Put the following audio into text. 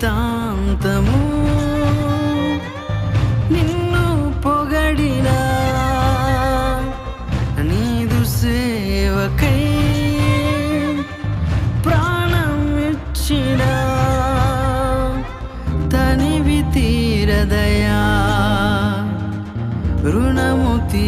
జీవితాంతము నిన్ను పొగడినా నీదు సేవకై ప్రాణం ఇచ్చిన తనివి తీరదయా రుణము తీ